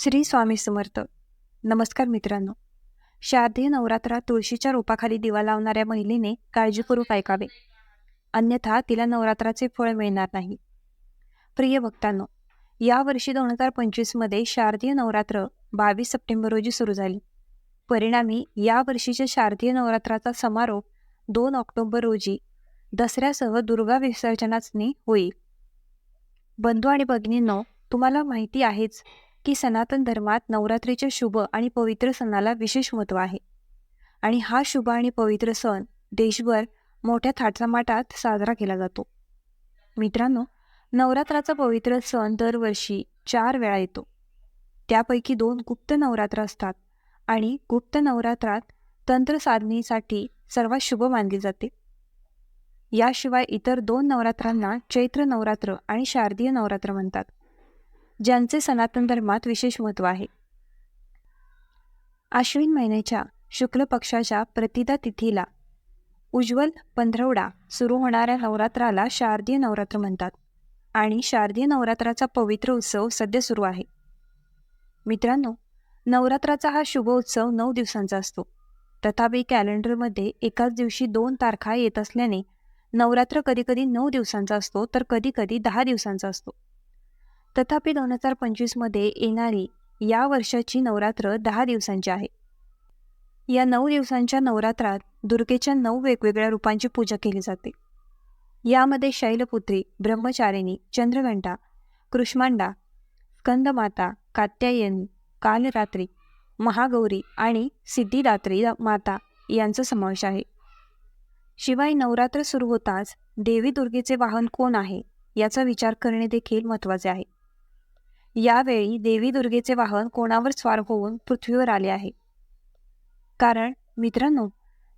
श्री स्वामी समर्थ. नमस्कार मित्रांनो. शारदीय नवरात्रात तुळशीच्या रोपाखाली दिवा लावणाऱ्या महिलेने काळजीपूर्वक ऐकावे. अन्यथा तिला नवरात्राचे फळ मिळणार नाही. प्रिय भक्तांनो यावर्षी दोन हजार पंचवीसमध्ये शारदीय नवरात्र बावीस सप्टेंबर रोजी सुरू झाली. परिणामी या वर्षीच्या शारदीय नवरात्राचा समारोप दोन ऑक्टोबर रोजी दसऱ्यासह दुर्गा विसर्जनाचने होईल. बंधू आणि भगिनींनो तुम्हाला माहिती आहेच की सनातन धर्मात नवरात्रीच्या शुभ आणि पवित्र सणाला विशेष महत्त्व आहे. आणि हा शुभ आणि पवित्र सण देशभर मोठ्या थाटामाटात साजरा केला जातो. मित्रांनो नवरात्राचा पवित्र सण दरवर्षी चार वेळा येतो. त्यापैकी दोन गुप्त नवरात्र असतात आणि गुप्त नवरात्रात तंत्रसाधनेसाठी सर्वात शुभ मानली जाते. याशिवाय इतर दोन नवरात्रांना चैत्र नवरात्र आणि शारदीय नवरात्र म्हणतात. ज्यांचे सनातन धर्मात विशेष महत्त्व आहे. आश्विन महिन्याच्या शुक्ल पक्षाच्या प्रतिदा तिथीला उज्ज्वल पंधरवडा सुरू होणाऱ्या नवरात्राला शारदीय नवरात्र म्हणतात आणि शारदीय नवरात्राचा पवित्र उत्सव सध्या सुरू आहे. मित्रांनो नवरात्राचा हा शुभ उत्सव नऊ दिवसांचा असतो. तथापि कॅलेंडरमध्ये एकाच दिवशी दोन तारखा येत असल्याने नवरात्र कधीकधी नऊ दिवसांचा असतो तर कधीकधी दहा दिवसांचा असतो. तथापि दोन हजार पंचवीसमध्ये येणारी या वर्षाची नवरात्र दहा दिवसांची आहे. या नऊ दिवसांच्या नवरात्रात दुर्गेच्या नऊ वेगवेगळ्या रूपांची पूजा केली जाते. यामध्ये शैलपुत्री ब्रह्मचारिणी चंद्रघंटा कृष्मांडा स्कंदमाता कात्यायनी कालरात्री महागौरी आणि सिद्धिदात्री माता यांचा समावेश आहे. शिवाय नवरात्र सुरू होताच देवी दुर्गेचे वाहन कोण आहे याचा विचार करणे देखील महत्त्वाचे आहे. यावेळी देवी दुर्गेचे वाहन कोणावर स्वार होऊन पृथ्वीवर आले आहे? कारण मित्रांनो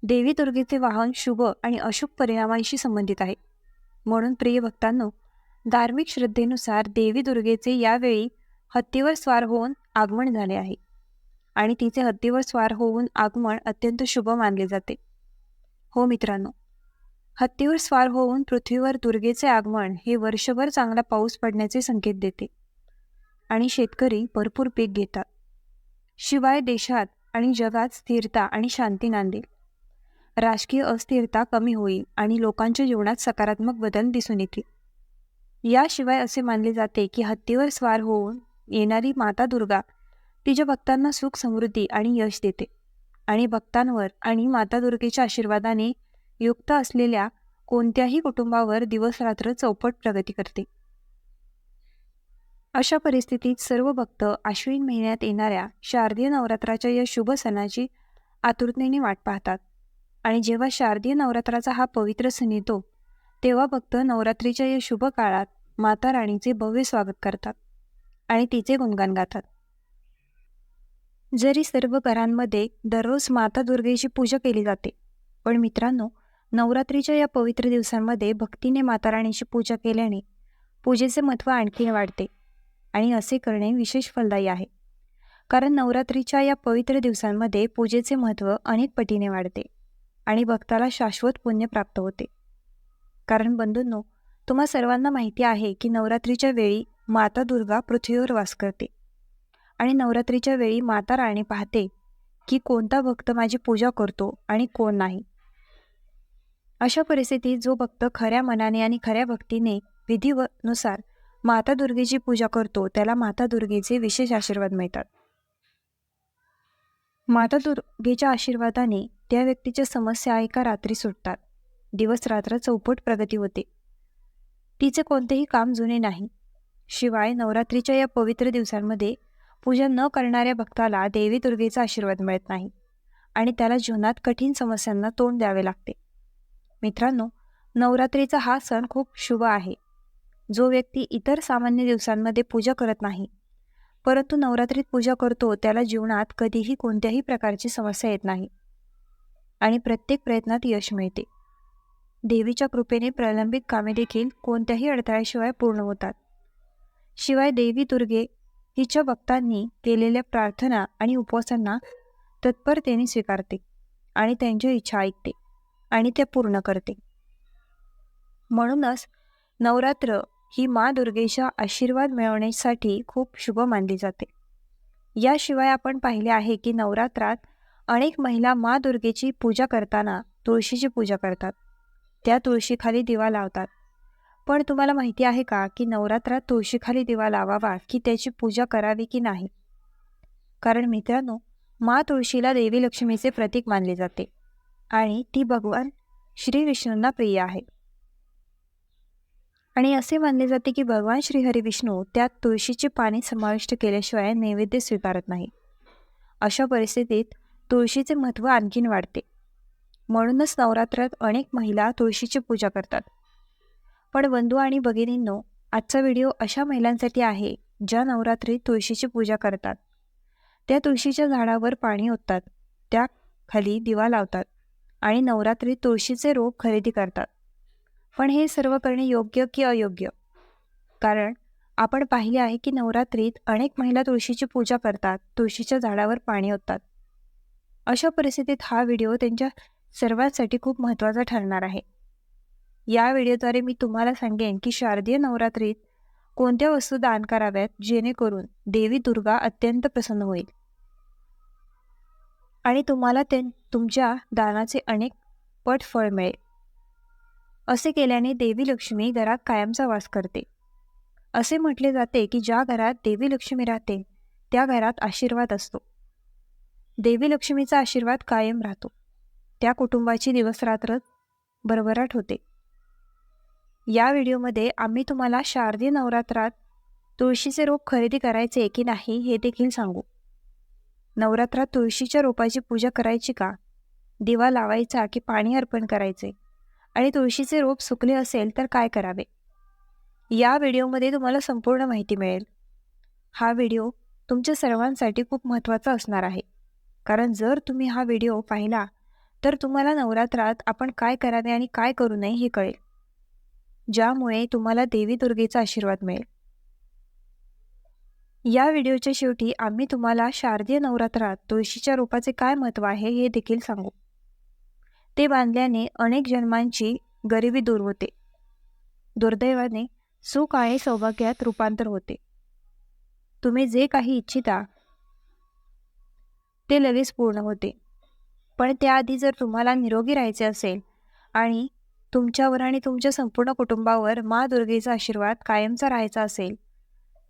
देवी दुर्गेचे वाहन शुभ आणि अशुभ परिणामांशी संबंधित आहे. म्हणून प्रिय भक्तांनो धार्मिक श्रद्धेनुसार देवी दुर्गेचे यावेळी हत्तीवर स्वार होऊन आगमन झाले आहे. आणि तिचे हत्तीवर स्वार होऊन आगमन अत्यंत शुभ मानले जाते. हो मित्रांनो हत्तीवर स्वार होऊन पृथ्वीवर दुर्गेचे आगमन हे वर्षभर चांगला पाऊस पडण्याचे संकेत देते. आणि शेतकरी भरपूर पीक घेतात. शिवाय देशात आणि जगात स्थिरता आणि शांती नांदेल. राजकीय अस्थिरता कमी होईल आणि लोकांच्या जीवनात सकारात्मक बदल दिसून येतील. याशिवाय असे मानले जाते की हत्तीवर स्वार होऊन येणारी माता दुर्गा तिच्या भक्तांना सुख समृद्धी आणि यश देते आणि भक्तांवर आणि माता दुर्गेच्या आशीर्वादाने युक्त असलेल्या कोणत्याही कुटुंबावर दिवस रात्र चौपट प्रगती करते. अशा परिस्थितीत सर्व भक्त आश्विन महिन्यात येणाऱ्या शारदीय नवरात्राच्या या शुभ सणाची आतुरतेने वाट पाहतात. आणि जेव्हा शारदीय नवरात्राचा हा पवित्र सण येतो तेव्हा भक्त नवरात्रीच्या या शुभ काळात माता राणीचे भव्य स्वागत करतात आणि तिचे गुणगान गातात. जरी सर्व घरांमध्ये दररोज माता दुर्गेची पूजा केली जाते पण मित्रांनो नवरात्रीच्या या पवित्र दिवसांमध्ये भक्तीने माता राणीची पूजा केल्याने पूजेचे महत्त्व आणखी वाढते. आणि असे करणे विशेष फलदायी आहे. कारण नवरात्रीच्या या पवित्र दिवसांमध्ये पूजेचे महत्त्व अनेक पटीने वाढते आणि भक्ताला शाश्वत पुण्य प्राप्त होते. कारण बंधूंनो तुम्हा सर्वांना माहिती आहे की नवरात्रीच्या वेळी माता दुर्गा पृथ्वीवर वास करते. आणि नवरात्रीच्या वेळी माता राणी पाहते की कोणता भक्त माझी पूजा करतो आणि कोण नाही. अशा परिस्थितीत जो भक्त खऱ्या मनाने आणि खऱ्या भक्तीने विधीनुसार माता दुर्गेची पूजा करतो त्याला माता दुर्गेचे विशेष आशीर्वाद मिळतात. माता दुर्गेच्या आशीर्वादाने त्या व्यक्तीच्या समस्या एका रात्री सुटतात. दिवस रात्र चौपट प्रगती होते. तिचे कोणतेही काम जुने नाही. शिवाय नवरात्रीच्या या पवित्र दिवसांमध्ये पूजा न करणाऱ्या भक्ताला देवी दुर्गेचा आशीर्वाद मिळत नाही आणि त्याला जीवनात कठीण समस्यांना तोंड द्यावे लागते. मित्रांनो नवरात्रीचा हा सण खूप शुभ आहे. जो व्यक्ती इतर सामान्य दिवसांमध्ये पूजा करत नाही. परंतु नवरात्रीत पूजा करतो त्याला जीवनात कधीही कोणत्याही प्रकारची समस्या येत नाही. आणि प्रत्येक प्रयत्नात यश मिळते. देवीच्या कृपेने प्रलंबित कामे देखील कोणत्याही अडथळ्याशिवाय पूर्ण होतात. शिवाय देवी दुर्गे हिच्या भक्तांनी केलेल्या प्रार्थना आणि उपवासांना तत्परतेने स्वीकारते आणि त्यांच्या इच्छा ऐकते आणि त्या पूर्ण करते. म्हणूनच नवरात्र ही मा दुर्गेचा आशीर्वाद मिळवण्यासाठी खूप शुभ मानली जाते. याशिवाय आपण पाहिले आहे की नवरात्रात अनेक महिला मा दुर्गेची पूजा करताना तुळशीची पूजा करतात. त्या तुळशीखाली दिवा लावतात. पण तुम्हाला माहिती आहे का की नवरात्रात तुळशीखाली दिवा लावावा की त्याची पूजा करावी की नाही? कारण मित्रांनो मा तुळशीला देवी लक्ष्मीचे प्रतीक मानले जाते. आणि ती भगवान श्री विष्णूंना प्रिय आहे. आणि असे मानले जाते की भगवान श्रीहरी विष्णू त्यात तुळशीचे पाने समाविष्ट केल्याशिवाय नैवेद्य स्वीकारत नाही. अशा परिस्थितीत तुळशीचे महत्त्व आणखीन वाढते. म्हणूनच नवरात्रात अनेक महिला तुळशीची पूजा करतात. पण बंधू आणि भगिनींनो आजचा व्हिडिओ अशा महिलांसाठी आहे ज्या नवरात्रीत तुळशीची पूजा करतात. त्या तुळशीच्या झाडावर पाणी ओततात त्या खाली दिवा लावतात आणि नवरात्रीत तुळशीचे रोप खरेदी करतात. पण हे सर्व करणे योग्य की अयोग्य? कारण आपण पाहिले आहे की नवरात्रीत अनेक महिला तुळशीची पूजा करतात तुळशीच्या झाडावर पाणी ओततात. अशा परिस्थितीत हा व्हिडिओ त्यांच्या सर्वांसाठी खूप महत्त्वाचा ठरणार आहे. या व्हिडिओद्वारे मी तुम्हाला सांगेन की शारदीय नवरात्रीत कोणत्या वस्तू दान कराव्यात जेणेकरून देवी दुर्गा अत्यंत प्रसन्न होईल. आणि तुम्हाला ते तुमच्या दानाचे अनेक पट फळ मिळेल. असे केल्याने देवी लक्ष्मी घरात कायमचा वास करते. असे म्हटले जाते की ज्या घरात देवी लक्ष्मी राहते त्या घरात आशीर्वाद असतो. देवी लक्ष्मीचा आशीर्वाद कायम राहतो. त्या कुटुंबाची दिवसरात्र भरभराट होते. या व्हिडिओमध्ये आम्ही तुम्हाला शारदीय नवरात्रात तुळशीचे रोप खरेदी करायचे की नाही हे देखील सांगू. नवरात्रात तुळशीच्या रोपाची पूजा करायची का? दिवा लावायचा की पाणी अर्पण करायचे? आणि तुळशीचे रोप सुकले असेल तर काय करावे? या व्हिडिओमध्ये तुम्हाला संपूर्ण माहिती मिळेल. हा व्हिडिओ तुमच्या सर्वांसाठी खूप महत्त्वाचा असणार आहे. कारण जर तुम्ही हा व्हिडिओ पाहिला तर तुम्हाला नवरात्रात आपण काय करावे आणि काय करू नये हे कळेल. ज्यामुळे तुम्हाला देवी दुर्गेचा आशीर्वाद मिळेल. या व्हिडिओच्या शेवटी आम्ही तुम्हाला शारदीय नवरात्रात तुळशीच्या रोपाचे काय महत्त्व आहे हे देखील सांगू. ते बांधल्याने अनेक जन्मांची गरिबी दूर होते. दुर्दैवाने सुख आणि सौभाग्यात रूपांतर होते. तुम्ही जे काही इच्छिता ते लगेच पूर्ण होते. पण त्याआधी जर तुम्हाला निरोगी राहायचे असेल आणि तुमच्यावर आणि तुमच्या संपूर्ण कुटुंबावर मा दुर्गेचा आशीर्वाद कायमचा राहायचा असेल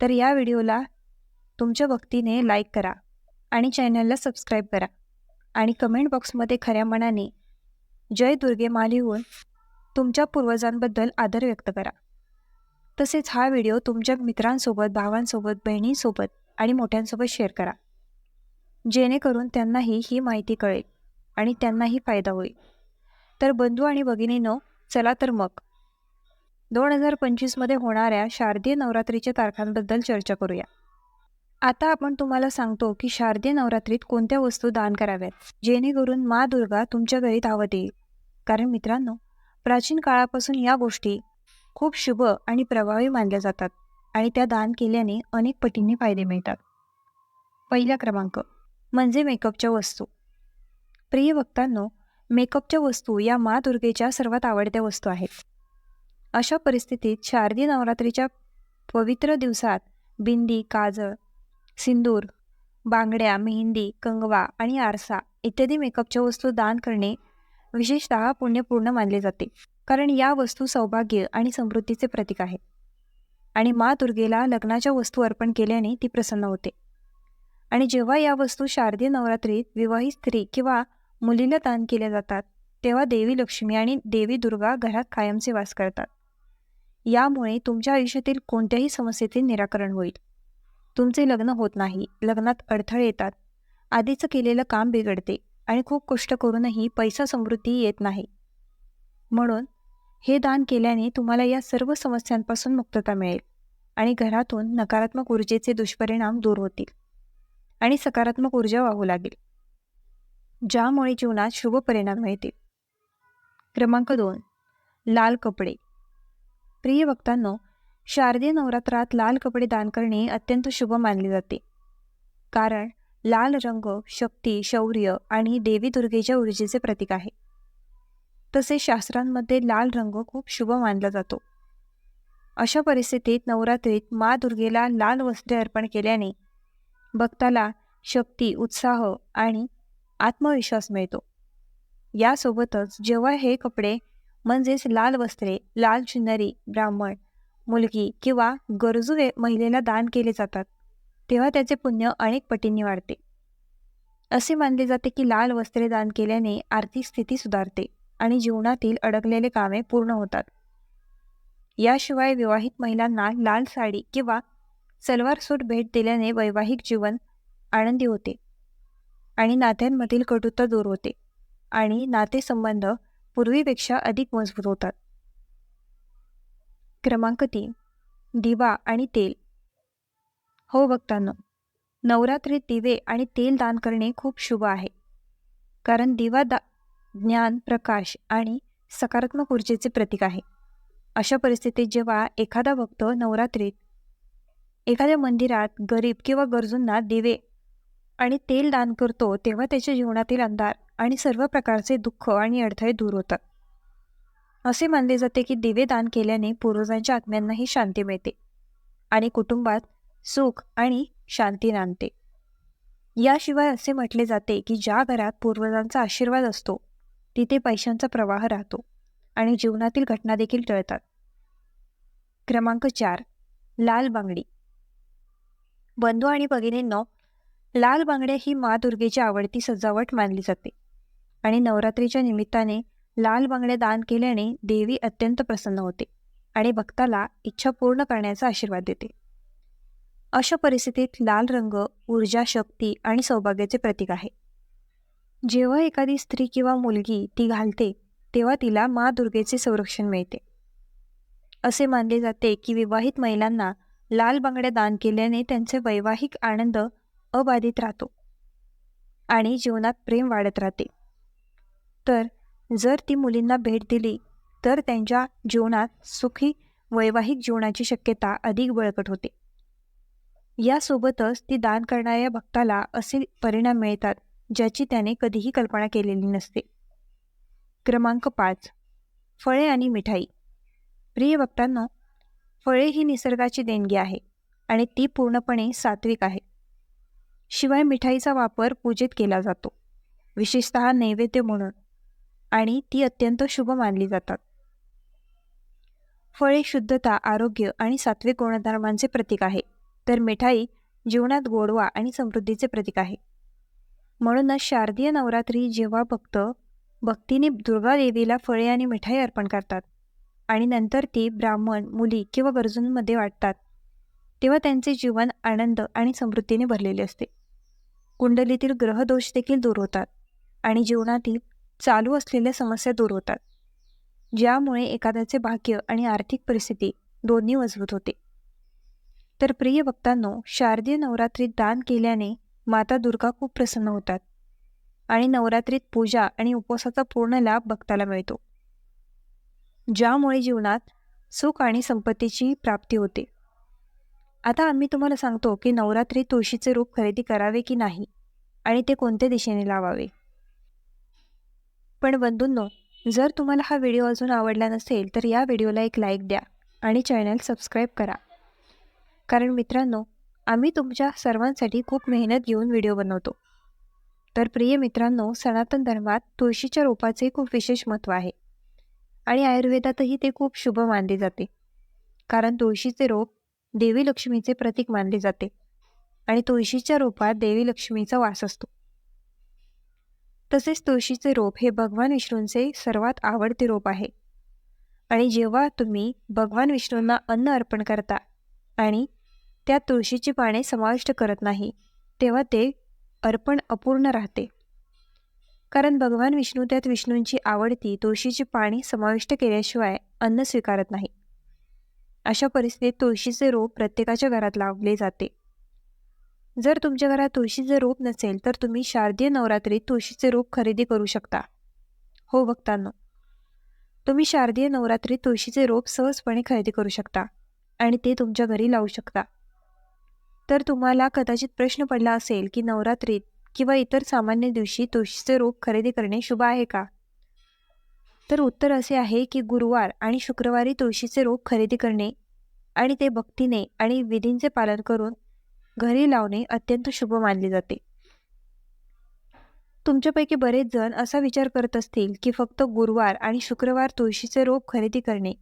तर या व्हिडिओला तुमच्या भक्तीने लाईक करा आणि चॅनलला सबस्क्राईब करा आणि कमेंट बॉक्समध्ये खऱ्या मनाने जय दुर्गे मा लिहून तुमच्या पूर्वजांबद्दल आदर व्यक्त करा. तसेच हा व्हिडिओ तुमच्या मित्रांसोबत भावांसोबत बहिणींसोबत आणि मोठ्यांसोबत शेअर करा. जेणेकरून त्यांनाही ही माहिती कळेल आणि त्यांनाही फायदा होईल. तर बंधू आणि भगिनीनो चला तर मग. दोन हजार पंचवीसमध्ये होणाऱ्या शारदीय नवरात्रीच्या तारखांबद्दल चर्चा करूया. आता आपण तुम्हाला सांगतो की शारदीय नवरात्रीत कोणत्या वस्तू दान कराव्यात? जेणेकरून मा दुर्गा तुमच्या घरी धावत येईल. कारण मित्रांनो प्राचीन काळापासून या गोष्टी खूप शुभ आणि प्रभावी मानल्या जातात आणि त्या दान केल्याने अनेक पटींनी फायदे मिळतात. पहिला क्रमांक म्हणजे मेकअपच्या वस्तू. प्रिय भक्तांनो मेकअपच्या वस्तू या मा दुर्गेच्या सर्वात आवडत्या वस्तू आहेत. अशा परिस्थितीत शारदीय नवरात्रीच्या पवित्र दिवसात बिंदी काजळ सिंदूर बांगड्या मेहंदी कंगवा आणि आरसा इत्यादी मेकअपच्या वस्तू दान करणे विशेषतः पुण्यपूर्ण मानले जाते. कारण या वस्तू सौभाग्य आणि समृद्धीचे प्रतीक आहे. आणि मा दुर्गेला लग्नाच्या वस्तू अर्पण केल्याने ती प्रसन्न होते. आणि जेव्हा या वस्तू शारदीय नवरात्रीत विवाहित स्त्री किंवा मुलीला दान केल्या जातात तेव्हा देवी लक्ष्मी आणि देवी दुर्गा घरात कायमचे वास करतात. यामुळे तुमच्या आयुष्यातील कोणत्याही समस्येचे निराकरण होईल. तुमचे लग्न होत नाही लग्नात अडथळे येतात आधीचं केलेलं काम बिघडते. आणि खूप कष्ट करूनही पैसा समृद्धी येत नाही. म्हणून हे दान केल्याने तुम्हाला या सर्व समस्यांपासून मुक्तता मिळेल आणि घरातून नकारात्मक ऊर्जेचे दुष्परिणाम दूर होतील आणि सकारात्मक ऊर्जा वाहू लागेल ज्यामुळे जीवनात शुभ परिणाम मिळतील. क्रमांक दोन लाल कपडे. प्रिय वक्तांनो शारदीय नवरात्रात लाल कपडे दान करणे अत्यंत शुभ मानले जाते. कारण लाल रंग शक्ती शौर्य आणि देवी दुर्गेच्या ऊर्जेचे प्रतीक आहे. तसेच शास्त्रांमध्ये लाल रंग खूप शुभ मानला जातो. अशा परिस्थितीत नवरात्रीत मा दुर्गेला लाल वस्त्रे अर्पण केल्याने भक्ताला शक्ती उत्साह आणि आत्मविश्वास मिळतो. यासोबतच जेव्हा हे कपडे म्हणजेच लाल वस्त्रे लाल चुनरी ब्राह्मण मुलगी किंवा गरजू महिलेला दान केले जातात तेव्हा त्याचे पुण्य अनेक पटींनी वाढते. असे मानले जाते की लाल वस्त्रे दान केल्याने आर्थिक स्थिती सुधारते आणि जीवनातील अडकलेले कामे पूर्ण होतात. याशिवाय विवाहित महिलांना लाल साडी किंवा सलवार सूट भेट दिल्याने वैवाहिक जीवन आनंदी होते आणि नात्यांमधील कटुता दूर होते आणि नातेसंबंध पूर्वीपेक्षा अधिक मजबूत होतात. क्रमांक तीन. दिवा आणि तेल. हो भक्तांनो नवरात्रीत दिवे आणि तेल दान करणे खूप शुभ आहे. कारण दिवा दा ज्ञान प्रकाश आणि सकारात्मक ऊर्जेचे प्रतीक आहे. अशा परिस्थितीत जेव्हा एखादा भक्त नवरात्रीत एखाद्या मंदिरात गरीब किंवा गरजूंना दिवे आणि तेल दान करतो तेव्हा त्याच्या जीवनातील अंधार आणि सर्व प्रकारचे दुःख आणि अडथळे दूर होतात. असे मानले जाते की दिवे दान केल्याने पूर्वजांच्या आत्म्यांनाही शांती मिळते आणि कुटुंबात सुख आणि शांती नांदते. याशिवाय असे म्हटले जाते की ज्या घरात पूर्वजांचा आशीर्वाद असतो तिथे पैशांचा प्रवाह राहतो आणि जीवनातील घटना देखील टळतात. क्रमांक चार लाल बांगडी. बंधू आणि भगिनींनो लाल बांगड्या ही मा दुर्गेची आवडती सजावट मानली जाते आणि नवरात्रीच्या निमित्ताने लाल बांगड्या दान केल्याने देवी अत्यंत प्रसन्न होते आणि भक्ताला इच्छा पूर्ण करण्याचा आशीर्वाद देते. अशा परिस्थितीत लाल रंग ऊर्जा शक्ती आणि सौभाग्याचे प्रतीक आहे. जेव्हा एखादी स्त्री किंवा मुलगी ती घालते तेव्हा तिला मा दुर्गेचे संरक्षण मिळते. असे मानले जाते की विवाहित महिलांना लाल बांगड्या दान केल्याने त्यांचे वैवाहिक आनंद अबाधित राहतो आणि जीवनात प्रेम वाढत राहते. तर जर ती मुलींना भेट दिली तर त्यांच्या जीवनात सुखी वैवाहिक जीवनाची शक्यता अधिक बळकट होते. यासोबतच ती दान करणाऱ्या भक्ताला असे परिणाम मिळतात ज्याची त्याने कधीही कल्पना केलेली नसते. क्रमांक पाच. फळे आणि मिठाई. प्रिय भक्तांनो फळे ही निसर्गाची देणगी आहे आणि ती पूर्णपणे सात्विक आहे. शिवाय मिठाईचा वापर पूजेत केला जातो विशेषत नैवेद्य म्हणून आणि ती अत्यंत शुभ मानली जातात. फळे शुद्धता आरोग्य आणि सात्विक गुणधर्मांचे प्रतीक आहे. तर मिठाई जीवनात गोडवा आणि समृद्धीचे प्रतीक आहे. म्हणूनच शारदीय नवरात्री जेव्हा भक्त भक्तीने दुर्गा देवीला फळे आणि मिठाई अर्पण करतात आणि नंतर ती ब्राह्मण मुली किंवा गरजूंमध्ये वाटतात तेव्हा त्यांचे जीवन आनंद आणि समृद्धीने भरलेले असते. कुंडलीतील ग्रहदोष देखील दूर होतात आणि जीवनातील चालू असलेल्या समस्या दूर होतात ज्यामुळे एखाद्याचे भाग्य आणि आर्थिक परिस्थिती दोन्ही मजबूत होते. तर प्रिय भक्तांनो शारदीय नवरात्रीत दान केल्याने माता दुर्गा खूप प्रसन्न होतात आणि नवरात्रीत पूजा आणि उपवासाचा पूर्ण लाभ भक्ताला मिळतो. ज्यामुळे जीवनात सुख आणि संपत्तीची प्राप्ती होते. आता आम्ही तुम्हाला सांगतो की नवरात्री तुळशीचे रूप खरेदी करावे की नाही आणि ते कोणत्या दिशेने लावावे. पण बंधूंनो जर तुम्हाला हा व्हिडिओ अजून आवडला नसेल तर या व्हिडिओला एक लाईक द्या आणि चॅनल सबस्क्राईब करा. कारण मित्रांनो आम्ही तुमच्या सर्वांसाठी खूप मेहनत घेऊन व्हिडिओ बनवतो. तर प्रिय मित्रांनो सनातन धर्मात तुळशीच्या रोपाचे खूप विशेष महत्त्व आहे. आणि आयुर्वेदातही ते खूप शुभ मानले जाते. कारण तुळशीचे रोप देवी लक्ष्मीचे प्रतीक मानले जाते. आणि तुळशीच्या रोपात देवी लक्ष्मीचा वास असतो. तसेच तुळशीचे रोप हे भगवान विष्णूंचे सर्वात आवडते रोप आहे. आणि जेव्हा तुम्ही भगवान विष्णूंना अन्न अर्पण करता आणि त्या तुळशीची पाने समाविष्ट करत नाही तेव्हा ते अर्पण अपूर्ण राहते. कारण भगवान विष्णू त्यात विष्णूंची आवडती तुळशीची पाणी समाविष्ट केल्याशिवाय अन्न स्वीकारत नाही. अशा परिस्थितीत तुळशीचे रोप प्रत्येकाच्या घरात लावले जाते. जर तुमच्या घरात तुळशीचे रोप नसेल तर तुम्ही शारदीय नवरात्रीत तुळशीचे रोप खरेदी करू शकता. हो भक्तांनो. तुम्ही शारदीय नवरात्रीत तुळशीचे रोप सहजपणे खरेदी करू शकता आणि ते तुमच्या घरी लावू शकता. तर तुम्हाला कदाचित प्रश्न पडला असेल की नवरात्रीत किंवा इतर सामान्य दिवशी तुळशीचे रोप खरेदी करणे शुभ आहे का? तर उत्तर असे आहे की गुरुवार आणि शुक्रवारी तुळशीचे रोप खरेदी करणे आणि ते भक्तीने आणि विधींचे पालन करून घरी लावणे अत्यंत शुभ मानले जाते. तुमच्यापैकी बरेच जण असा विचार करत असतील की फक्त गुरुवार आणि शुक्रवार तुळशीचे रोप खरेदी करणे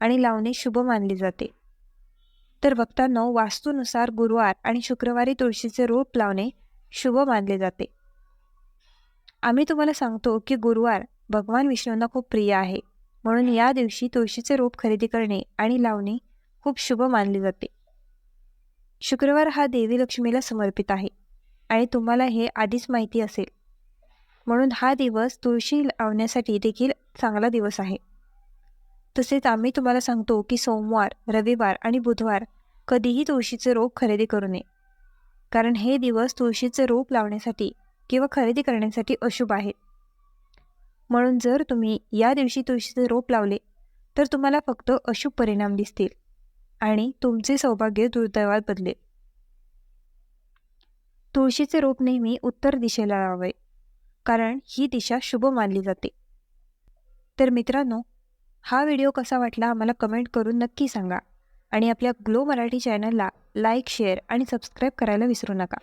आणि लावणे शुभ मानले जाते. तर भक्तांनो वास्तूनुसार गुरुवार आणि शुक्रवारी तुळशीचे रोप लावणे शुभ मानले जाते. आम्ही तुम्हाला सांगतो की गुरुवार भगवान विष्णूंना खूप प्रिय आहे. म्हणून या दिवशी तुळशीचे रोप खरेदी करणे आणि लावणे खूप शुभ मानले जाते. शुक्रवार हा देवी लक्ष्मीला समर्पित आहे आणि तुम्हाला हे आधीच माहिती असेल. म्हणून हा दिवस तुळशी लावण्यासाठी देखील चांगला दिवस आहे. तसेच आम्ही तुम्हाला सांगतो की सोमवार रविवार आणि बुधवार कधीही तुळशीचे रोप खरेदी करू नये. कारण हे दिवस तुळशीचे रोप लावण्यासाठी किंवा खरेदी करण्यासाठी अशुभ आहेत म्हणून जर तुम्ही या दिवशी तुळशीचे रोप लावले तर तुम्हाला फक्त अशुभ परिणाम दिसतील आणि तुमचे सौभाग्य दुर्दैवात बदलेल. तुळशीचे रोप नेहमी उत्तर दिशेला लावावे कारण ही दिशा शुभ मानली जाते. तर मित्रांनो हा व्हिडिओ कसा वाटला आम्हाला कमेंट करून नक्की सांगा. आणि आपल्या ग्लो मराठी चॅनलला लाईक शेअर आणि सबस्क्राईब करायला विसरू नका.